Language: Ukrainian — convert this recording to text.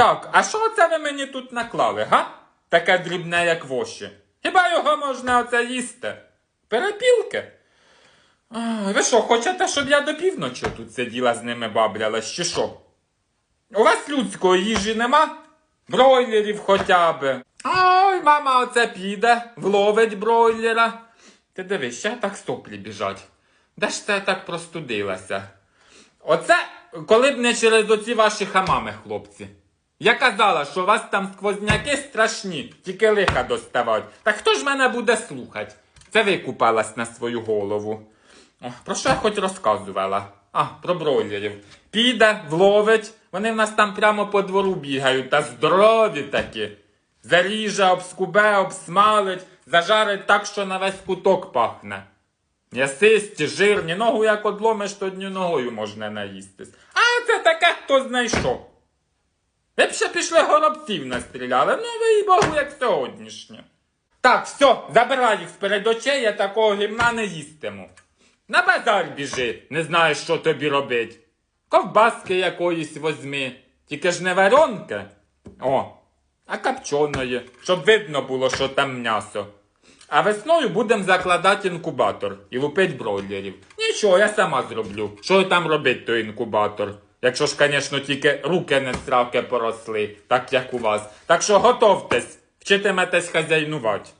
Так, а що це ви мені тут наклали, га? Таке дрібне, як воші. Хіба його можна оце їсти? Перепілки? А, ви що, хочете, щоб я до півночі тут сиділа з ними баблялась, чи що? У вас людської їжі нема? Бройлерів хоча би. Ой, мама оце піде, вловить бройлера. Ти дивись, ще так соплі біжать. Де ж це так простудилася? Оце, коли б не через оці ваші хамами, хлопці. Я казала, що у вас там сквозняки страшні, тільки лиха доставають. Так хто ж мене буде слухати? Це ви купалась на свою голову. О, про що я хоч розказувала? А, про бройлерів. Піде, вловить, вони в нас там прямо по двору бігають, та здорові такі. Заріже, обскубе, обсмалить, зажарить так, що на весь куток пахне. М'ясисті, жирні, ногу як одломиш, то дню ногою можна наїстись. А це таке хто знайшов. Ви б ще пішли горобців настріляли, ну ви і богу, як сьогоднішнє. Так, все, забирай їх з-перед очей, я такого гімна не їстиму. На базар біжи, не знаєш, що тобі робить. Ковбаски якоїсь возьми, тільки ж не варонки. О, а копченої, щоб видно було, що там м'ясо. А весною будемо закладати інкубатор і лупить бройлерів. Нічого, я сама зроблю. Що там робить той інкубатор? Якщо ж, звісно, тільки руки не стравки поросли, так як у вас. Так що готовтесь, вчитиметесь хазяйнувати.